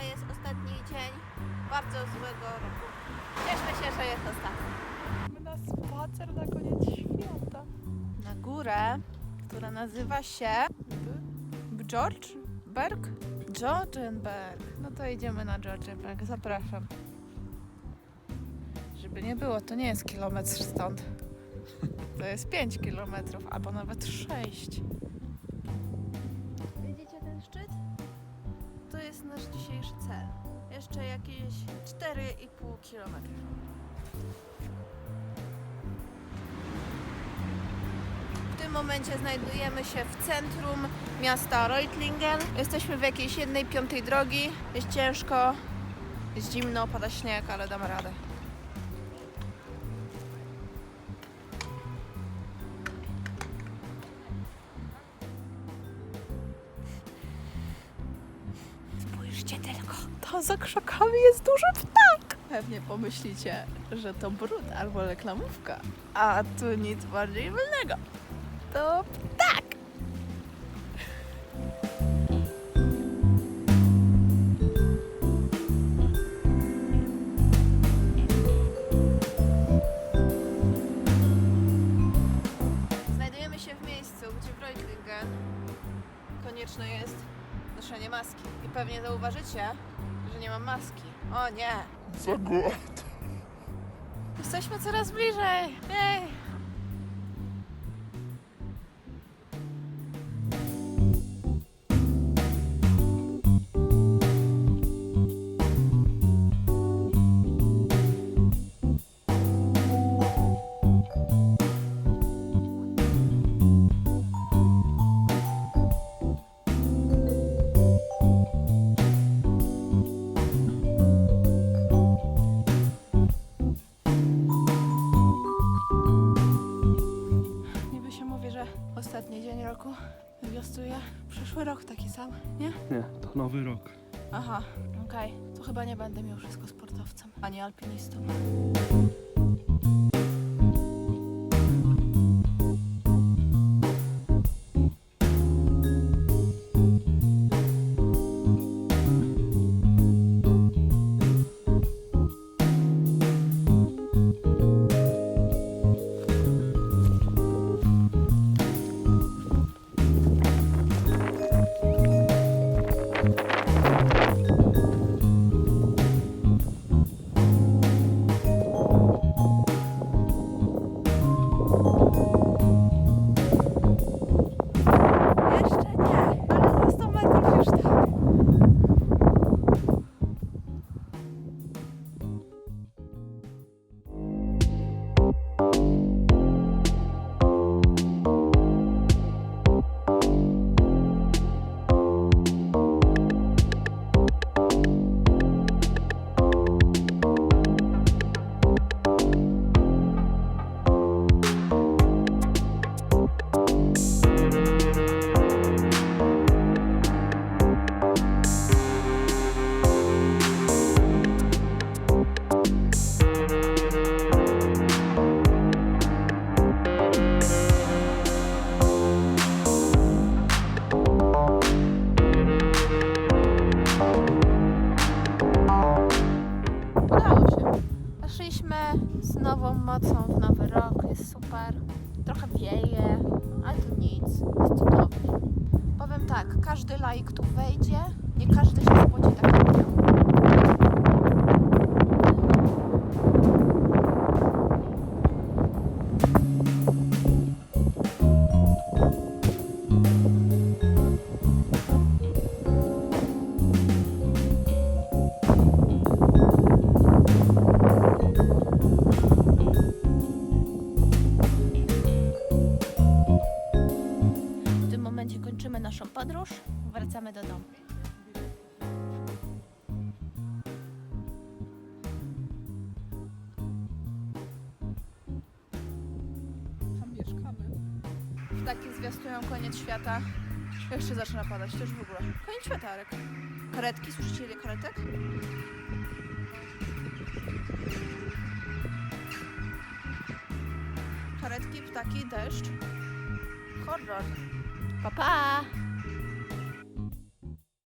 dzisiaj jest ostatni dzień bardzo złego roku. Cieszmy się, że jest ostatni. Idziemy na spacer na koniec świata. Na górę, która nazywa się B- George Berg? Georgenberg. No to idziemy na Georgenberg. Zapraszam. Żeby nie było, to nie jest kilometr stąd. To jest 5 kilometrów, albo nawet 6. jest nasz dzisiejszy cel. Jeszcze jakieś 4,5 km. W tym momencie znajdujemy się w centrum miasta Reutlingen. Jesteśmy w jakiejś jednej piątej drogi. Jest ciężko, jest zimno, pada śnieg, ale damy radę. Spójrzcie tylko. To za krzakami jest duży ptak. Pewnie pomyślicie, że to brud albo reklamówka. A tu nic bardziej mylnego. To ptak. Znajdujemy się w miejscu, gdzie w Reutlingen konieczne jest noszenie maski. I pewnie zauważycie, że nie mam maski. O nie! Zagład. Jesteśmy coraz bliżej! Jej! Ostatni dzień roku wiosłuje przyszły rok taki sam, nie? Nie, to nowy rok. Aha, okej. To chyba nie będę mimo wszystko sportowcem, ani alpinistą. Mocą w nowy rok, jest super. Trochę wieje, ale to nic, jest cudownie. Powiem tak, każdy laik tu wejdzie, nie każdy się spłaci tak Ptaki zwiastują koniec świata. Jeszcze zaczyna padać, też w ogóle. Koniec świata, Arek. Karetki, słyszycie ile karetek? Karetki, ptaki, deszcz. Horror. Pa, pa!